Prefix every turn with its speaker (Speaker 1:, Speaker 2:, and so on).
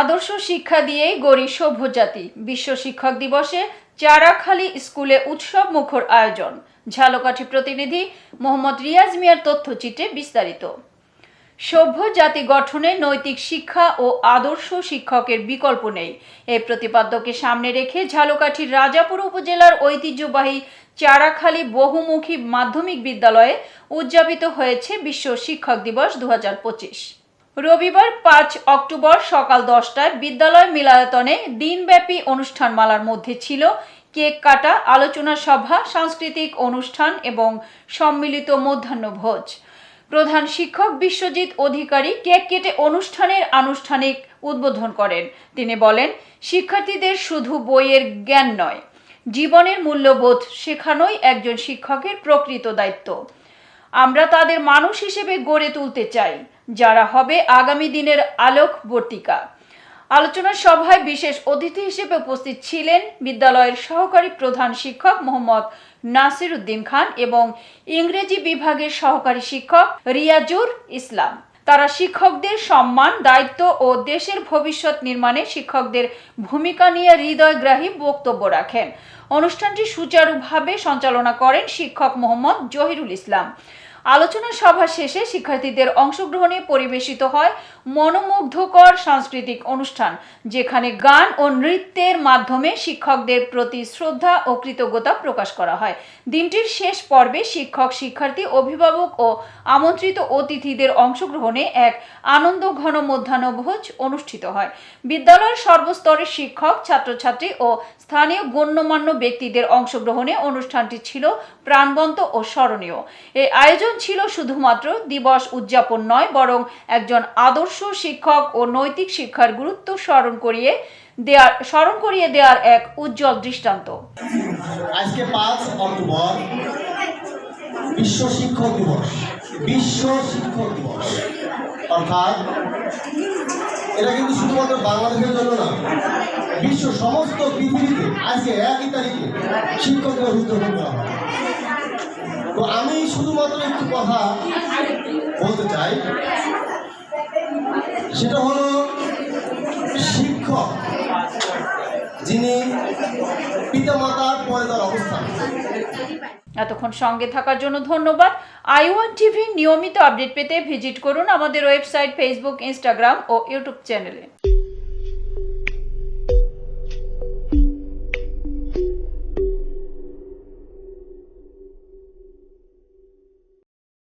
Speaker 1: আদর্শ শিক্ষা দিয়েই গড়ি সভ্য জাতি। বিশ্ব শিক্ষক দিবসে চারাখালী স্কুলে উৎসব মুখর আয়োজন। ঝালকাঠি প্রতিনিধি মোহাম্মদ রিয়াজ মিয়ার তথ্যচিত্রে বিস্তারিত। সভ্য জাতি গঠনে নৈতিক শিক্ষা ও আদর্শ শিক্ষকের বিকল্প নেই। এই প্রতিপাদ্যকে সামনে রেখে ঝালকাঠির রাজাপুর উপজেলার ঐতিহ্যবাহী চারাখালী বহুমুখী মাধ্যমিক বিদ্যালয়ে উদযাপিত হয়েছে বিশ্ব শিক্ষক দিবস দু হাজার পঁচিশ। রবিবার পাঁচ অক্টোবর সকাল দশটায় বিদ্যালয় মিলায়তনে দিনব্যাপী অনুষ্ঠানমালার মধ্যে ছিল কেক কাটা, আলোচনা সভা, সাংস্কৃতিক অনুষ্ঠান এবং সম্মিলিত মধ্যাহ্নভোজ। প্রধান শিক্ষক বিশ্বজিৎ অধিকারী কেক কেটে অনুষ্ঠানের আনুষ্ঠানিক উদ্বোধন করেন। তিনি বলেন, শিক্ষার্থীদের শুধু বইয়ের জ্ঞান নয়, জীবনের মূল্যবোধ শেখানোই একজন শিক্ষকের প্রকৃত দায়িত্ব। আমরা তাদের মানুষ হিসেবে গড়ে তুলতে চাই। যারা হবে আগামী দিনের আলোকবর্তিকা আলোচনা সভায় বিশেষ অতিথি হিসেবে উপস্থিত ছিলেন বিদ্যালয়ের সহকারী প্রধান শিক্ষক মোহাম্মদ নাসির উদ্দিন খান এবং ইংরেজি বিভাগের সহকারী শিক্ষক রিয়াজুর ইসলাম। তারা শিক্ষকদের সম্মান, দায়িত্ব ও দেশের ভবিষ্যৎ নির্মাণে শিক্ষকদের ভূমিকা নিয়ে হৃদয়গ্রাহী বক্তব্য রাখেন। অনুষ্ঠানটি সুচারুভাবে সঞ্চালনা করেন শিক্ষক মোহাম্মদ জহিরুল ইসলাম। আলোচনা সভা শেষে শিক্ষার্থীদের অংশগ্রহণে পরিবেশিত হয় মনোমুগ্ধকর সাংস্কৃতিক অনুষ্ঠান, যেখানে গান ও নৃত্যের মাধ্যমে শিক্ষকদের প্রতি শ্রদ্ধা ও কৃতজ্ঞতা প্রকাশ করা হয়। দিনটির শেষ পর্বে শিক্ষক, শিক্ষার্থী, অভিভাবক ও আমন্ত্রিত অতিথিদের অংশগ্রহণে এক আনন্দ ঘন মধ্যাহ্নভোজ অনুষ্ঠিত হয়। বিদ্যালয়ের সর্বস্তরের শিক্ষক, ছাত্রছাত্রী ও স্থানীয় গণ্যমান্য ব্যক্তিদের অংশগ্রহণে অনুষ্ঠানটি ছিল প্রাণবন্ত ও স্মরণীয়। এই আয়োজন ছিল শুধুমাত্র দিবস উদযাপন নয়, বরং একজন আদর্শ শিক্ষক ও নৈতিক শিক্ষার গুরুত্ব স্মরণ করিয়ে দেয়ার, স্মরণ করিয়ে দেওয়ার এক উজ্জ্বল দৃষ্টান্ত।
Speaker 2: আজকে পাঁচ অক্টোবর বিশ্ব শিক্ষক দিবস, বিশ্ব শিক্ষক দিবস। অর্থাৎ এটা কিন্তু শুধুমাত্র বাংলাদেশের জন্য না, বিশ্ব সমস্ত পৃথিবীতে আজকে একই তারিখে শিক্ষকদের উদযাপন করা হয়। শুধুমাত্র একটু কথা বলতে চাই। সেটা হলো শিক্ষক যিনি পিতামাতার পরে তার অবস্থান।
Speaker 1: এতক্ষণ সঙ্গে থাকার জন্য ধন্যবাদ। আই ওয়ান টিভি নিয়মিত আপডেট পেতে ভিজিট করুন আমাদের ওয়েবসাইট, ফেসবুক, ইনস্টাগ্রাম ও ইউটিউব চ্যানেলে।